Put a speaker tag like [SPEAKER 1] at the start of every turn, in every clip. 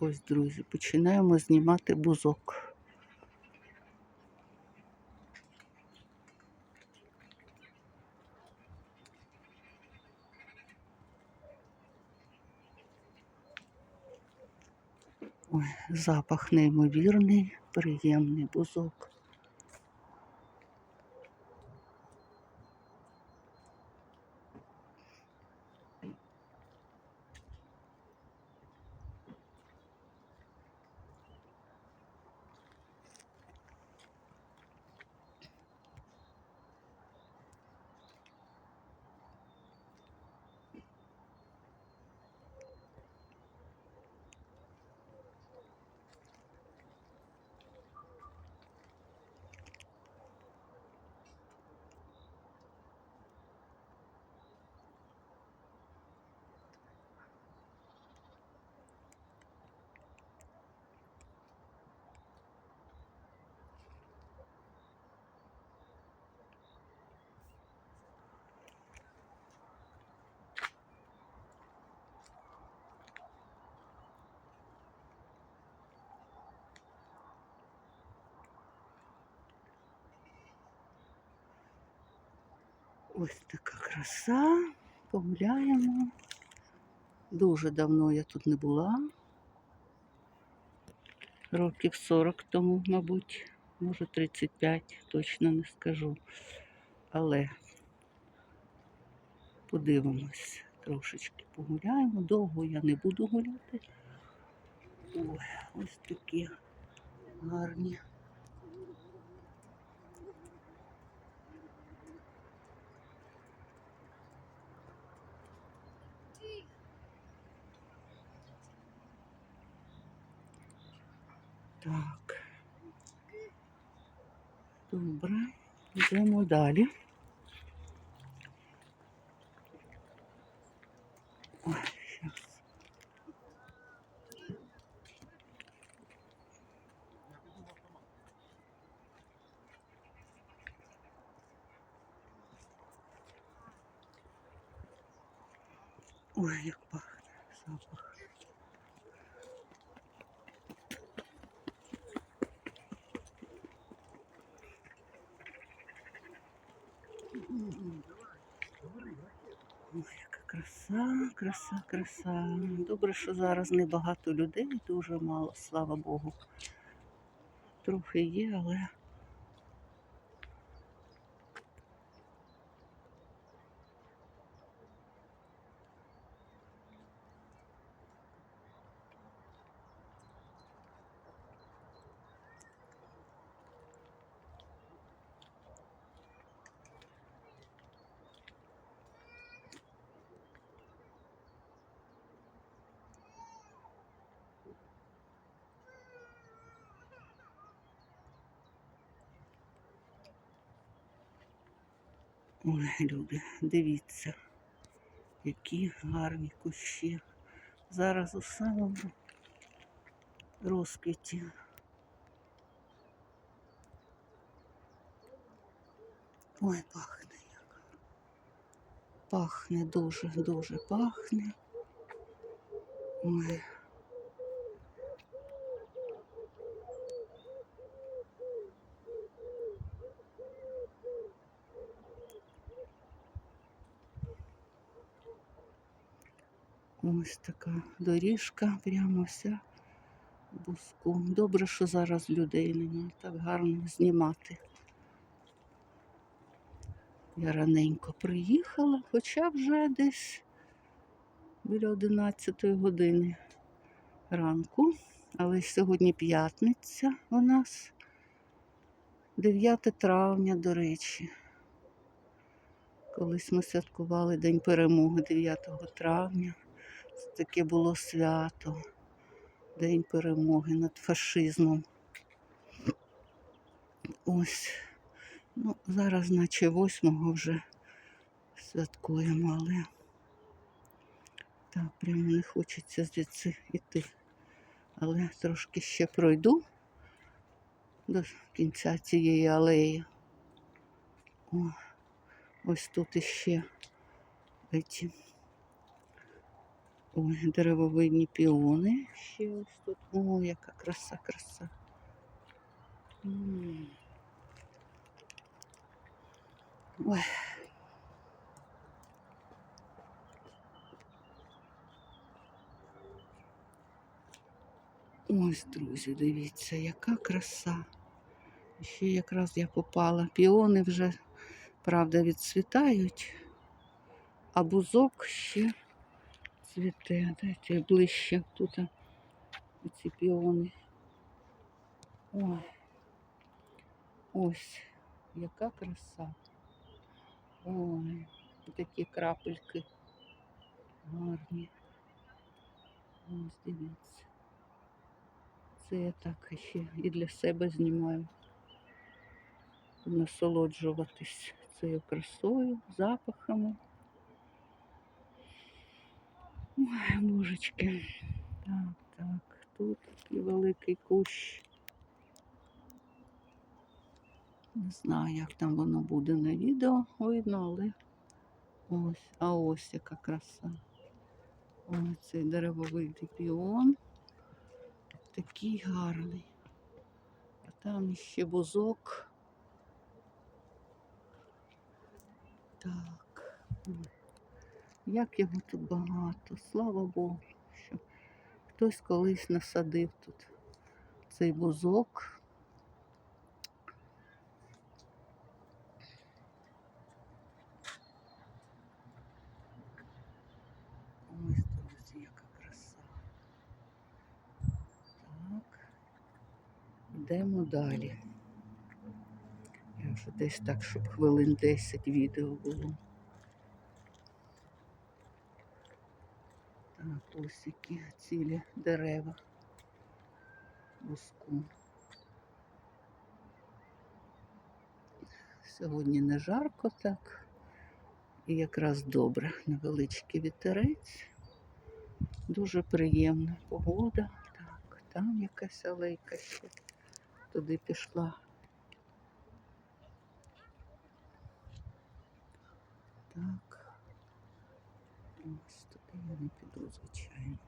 [SPEAKER 1] Ось, друзі, починаємо знімати бузок. Ой, запах неймовірний, приємний бузок. Ось така краса. Погуляємо. Дуже давно я тут не була. Років 40 тому, мабуть, може 35, точно не скажу. Але подивимось, трошечки погуляємо. Довго я не буду гуляти. Ой, ось такі гарні. Так. Добре. Йдемо далі. Ой, щас. Ой, як пахне запах. Ой, яка краса, краса, краса. Добре, що зараз небагато людей, дуже мало, слава Богу. Трохи є, але ой, люди, дивіться, які гарні кущі. Зараз у самому розквіті. Ой, пахне як. Пахне дуже, дуже пахне. Ой. Ось така доріжка, прямо вся в буску. Добре, що зараз людей немає. Так гарно знімати. Я раненько приїхала, хоча вже десь біля 11 години ранку. Але сьогодні п'ятниця у нас 9 травня, до речі. Колись ми святкували День перемоги 9 травня. Це таке було свято. День перемоги над фашизмом. Ось. Ну, зараз, наче восьмого вже святкуємо, але так, прямо не хочеться звідси йти. Але трошки ще пройду до кінця цієї алеї. О, ось тут іще ці Ой, деревовидні піони. Ще ось тут. О, яка краса, краса. Ой. Ось, друзі, дивіться, яка краса. Ще якраз я попала. Піони вже, правда, відцвітають, а бузок ще цвіте. Дайте ближче тут ці піони. Ой. Ось, яка краса. Ой, такі крапельки гарні. Ось дивіться. Це я так ще і для себе знімаю. Насолоджуватись цією красою, запахами. Ой, божечки. Так, так, тут такий великий кущ. Не знаю, як там воно буде на відео видно, але ось, а ось яка краса. Ось цей деревовидний піон. Такий гарний. А там ще бузок. Так. Як його тут багато. Слава Богу, що хтось колись насадив тут цей бузок. Ось, друзі, яка краса. Так. Йдемо далі. Я вже десь так, щоб хвилин 10 відео було. Ось які цілі дерева. Буску. Сьогодні не жарко так. І якраз добре. Невеличкий вітерець. Дуже приємна погода. Так, там якась алейка ще туди пішла. Так. Ось туди я не піду, звичайно.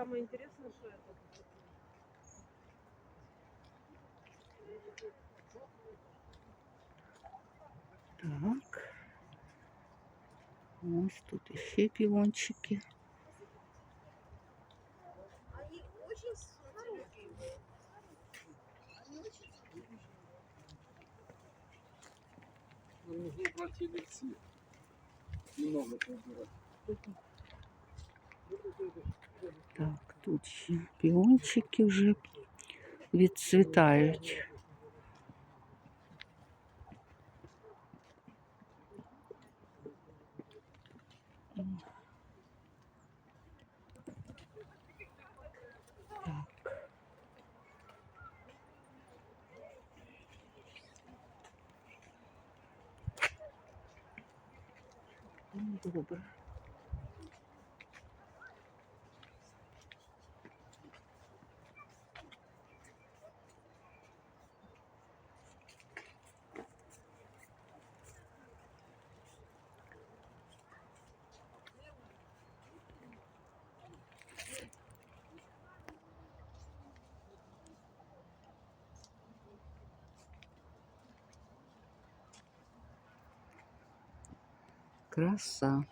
[SPEAKER 2] Самое интересное, что это
[SPEAKER 1] Так. Ось тут ще півончики.
[SPEAKER 2] Они очень хорошие. Они очень
[SPEAKER 3] Нам нужно брать эликсир. Немного подбирать.
[SPEAKER 1] Так, тут ще піончики вже відцвітають. Так. Ну, Добре. Краса.